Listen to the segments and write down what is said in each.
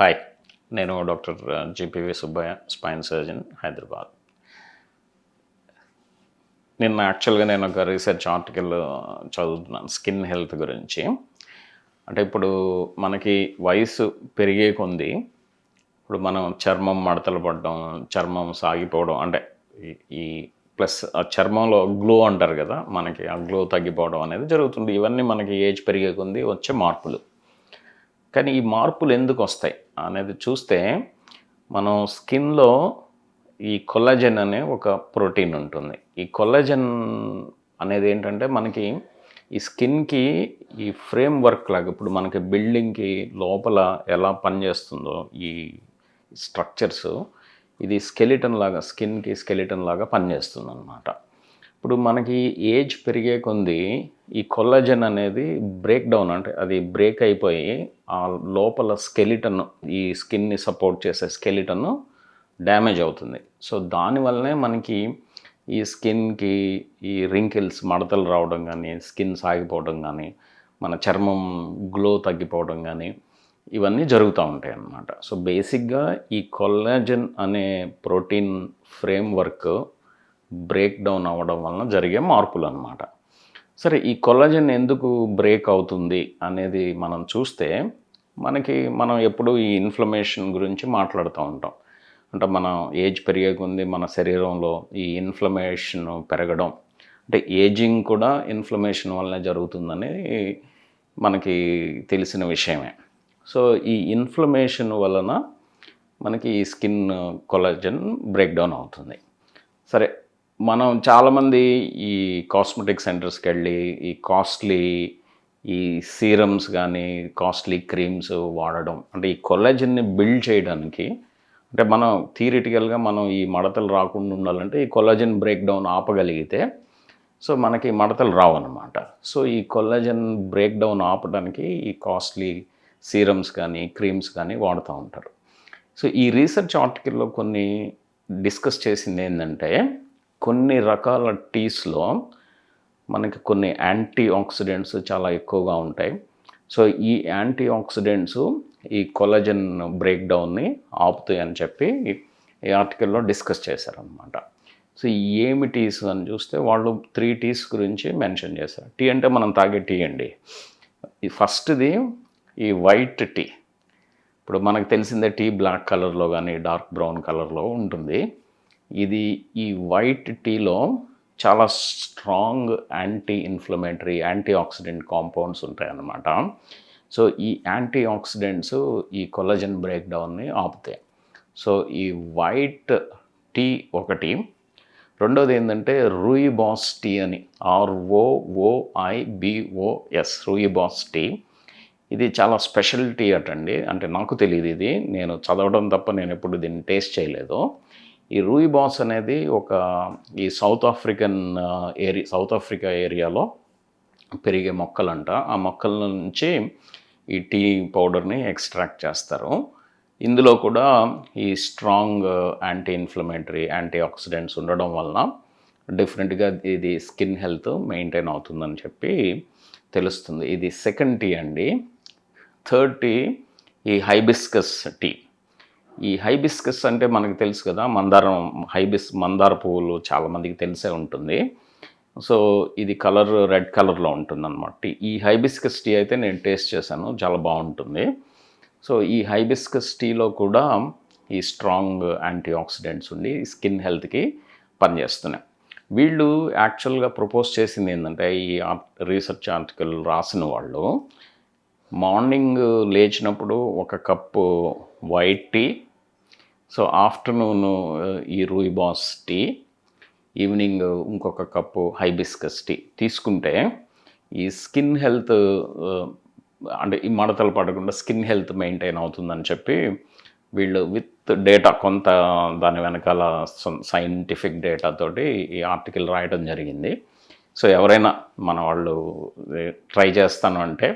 Hi నేను doctor GPV Subbaiah spine surgeon Hyderabad. నిన్న యాక్చువల్గా నేను ఒక రీసెర్చ్ ఆర్టికల్ చదువుతున్నాను స్కిన్ హెల్త్ గురించి. అంటే ఇప్పుడు మనకి వయసు పెరిగే కొంది ఇప్పుడు మనం చర్మం మడతలు పడడం చర్మం సాగిపోవడం అంటే ఈ- ఈ ప్లస్ ఆ చర్మంలో గ్లో అంటారు కదా మనకి ఆ గ్లో తగ్గిపోవడం అనేది జరుగుతుంది. ఇవన్నీ మనకి ఏజ్ పెరిగే కొంది వచ్చే మార్పులు. కానీ ఈ మార్పులు ఎందుకు వస్తాయి అనేది చూస్తే మనం స్కిన్లో ఈ కొల్లజన్ అనే ఒక ప్రోటీన్ ఉంటుంది. ఈ కొల్లజన్ అనేది ఏంటంటే మనకి ఈ స్కిన్కి ఈ ఫ్రేమ్ వర్క్ లాగా ఇప్పుడు మనకి బిల్డింగ్కి లోపల ఎలా పనిచేస్తుందో ఈ స్ట్రక్చర్స్ ఇది స్కెలిటన్ లాగా స్కిన్కి స్కెలిటన్ లాగా పనిచేస్తుంది అనమాట ఇప్పుడు మనకి ఏజ్ పెరిగే కొంది ఈ కొల్లజన్ అనేది బ్రేక్ డౌన్ అంటే అది బ్రేక్ అయిపోయి ఆ లోపల స్కెలిటన్ ఈ స్కిన్ని సపోర్ట్ చేసే స్కెలిటన్ డ్యామేజ్ అవుతుంది. సో దానివల్లనే మనకి ఈ స్కిన్కి ఈ రింకిల్స్ మడతలు రావడం కానీ స్కిన్ సాగిపోవడం కానీ మన చర్మం గ్లో తగ్గిపోవడం కానీ ఇవన్నీ జరుగుతూ ఉంటాయి అన్నమాట. సో బేసిక్గా ఈ కొల్లాజన్ అనే protein framework break down అవ్వడం వలన జరిగే మార్పులు అనమాట సరే ఈ కొల్లజన్ ఎందుకు బ్రేక్ అవుతుంది అనేది మనం చూస్తే మనకి మనం ఎప్పుడు ఈ ఇన్ఫ్లమేషన్ గురించి మాట్లాడుతూ ఉంటాం. అంటే మన ఏజ్ పెరిగే కొద్దీ మన శరీరంలో ఈ ఇన్ఫ్లమేషన్ పెరగడం. అంటే ఏజింగ్ కూడా ఇన్ఫ్లమేషన్ వల్లనే జరుగుతుందని మనకి తెలిసిన విషయమే. సో ఈ ఇన్ఫ్లమేషన్ వలన మనకి ఈ స్కిన్ కొలాజన్ బ్రేక్ డౌన్ అవుతుంది. సరే మనం చాలామంది ఈ కాస్మెటిక్ సెంటర్స్కి వెళ్ళి ఈ కాస్ట్లీ ఈ సీరమ్స్ కానీ కాస్ట్లీ క్రీమ్స్ వాడడం అంటే ఈ కొలాజన్ని బిల్డ్ చేయడానికి అంటే మనం థియరిటికల్గా మనం ఈ మడతలు రాకుండా ఉండాలంటే ఈ కొలాజన్ బ్రేక్ డౌన్ ఆపగలిగితే సో మనకి మడతలు రావన్నమాట. సో ఈ కొల్లజన్ బ్రేక్ డౌన్ ఆపడానికి ఈ కాస్ట్లీ సీరమ్స్ కానీ క్రీమ్స్ కానీ వాడుతూ ఉంటారు. సో ఈ రీసెర్చ్ ఆర్టికల్లో కొన్ని డిస్కస్ చేసింది ఏంటంటే కొన్ని రకాల టీస్లో మనకి కొన్ని యాంటీ ఆక్సిడెంట్స్ చాలా ఎక్కువగా ఉంటాయి. సో ఈ యాంటీ ఆక్సిడెంట్స్ ఈ కొలజన్ బ్రేక్ డౌన్ని ఆపుతాయి అని చెప్పి ఈ ఆర్టికల్లో డిస్కస్ చేశారనమాట సో ఏమి టీస్ అని చూస్తే వాళ్ళు త్రీ టీస్ గురించి మెన్షన్ చేశారు. టీ అంటే మనం తాగే టీ అండి. ఈ ఫస్ట్ది ఈ వైట్ టీ. ఇప్పుడు మనకు తెలిసిందే టీ బ్లాక్ కలర్లో కానీ డార్క్ బ్రౌన్ కలర్లో ఉంటుంది. ఇది ఈ వైట్ టీలో చాలా strong anti inflammatory antioxidant compounds ఉంటాయన్నమాట. సో ఈ యాంటీ ఆక్సిడెంట్స్ ఈ కొలజన్ బ్రేక్డౌన్ని ఆపుతాయి. సో ఈ వైట్ టీ ఒకటి రెండోది ఏంటంటే రూయిబాస్ టీ అని ఆర్ఓఓఐబిఓఎస్ రూయిబాస్ టీ. ఇది చాలా స్పెషల్ టీ అటండి. అంటే నాకు తెలియదు ఇది. నేను చదవడం తప్ప నేను ఎప్పుడు దీన్ని టేస్ట్ చేయలేదు. ఈ రూయి బాస్ అనేది ఒక ఈ South African area South Africa ఏరియాలో పెరిగే మొక్కలంట. ఆ మొక్కల నుంచి ఈ టీ పౌడర్ని ఎక్స్ట్రాక్ట్ చేస్తారు. ఇందులో కూడా ఈ strong anti inflammatory antioxidants ఉండడం వలన డిఫరెంట్గా ఇది స్కిన్ హెల్త్ మెయింటైన్ అవుతుందని చెప్పి తెలుస్తుంది. ఇది సెకండ్ టీ అండి. థర్డ్ టీ ఈ హైబిస్కస్ టీ. ఈ హైబిస్కస్ అంటే మనకు తెలుసు కదా మందారం హైబిస్ మందార పువ్వులు చాలామందికి తెలిసే ఉంటుంది. సో ఇది కలర్ రెడ్ కలర్లో ఉంటుందన్నమాట. ఈ హైబిస్కస్ టీ అయితే నేను టేస్ట్ చేశాను చాలా బాగుంటుంది. సో ఈ హైబిస్కస్ టీలో కూడా ఈ స్ట్రాంగ్ యాంటీ ఆక్సిడెంట్స్ ఉండి స్కిన్ హెల్త్కి పనిచేస్తున్నాయి. వీళ్ళు యాక్చువల్గా ప్రపోజ్ చేసింది ఏంటంటే ఈ రీసెర్చ్ ఆర్టికల్ రాసిన వాళ్ళు మార్నింగ్ లేచినప్పుడు ఒక cup white tea so afternoon ఈ రూయిబాస్ టీ ఈవినింగ్ ఇంకొక కప్పు హైబిస్కస్ టీ తీసుకుంటే ఈ స్కిన్ హెల్త్ అంటే ఈ మడతలు పడకుండా స్కిన్ హెల్త్ మెయింటైన్ అవుతుందని చెప్పి వీళ్ళు విత్ డేటా కొంత దాని వెనకాల సైంటిఫిక్ డేటా తోటి ఈ ఆర్టికల్ రాయడం జరిగింది. సో ఎవరైనా మన వాళ్ళు ట్రై చేస్తాను అంటే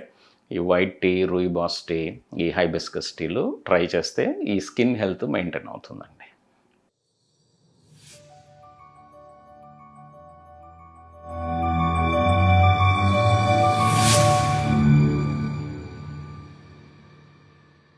ఈ వైట్ టీ రూయిబాస్ టీ ఈ హైబిస్కస్ టీలు ట్రై చేస్తే ఈ స్కిన్ హెల్త్ మెయింటైన్ అవుతుందండి.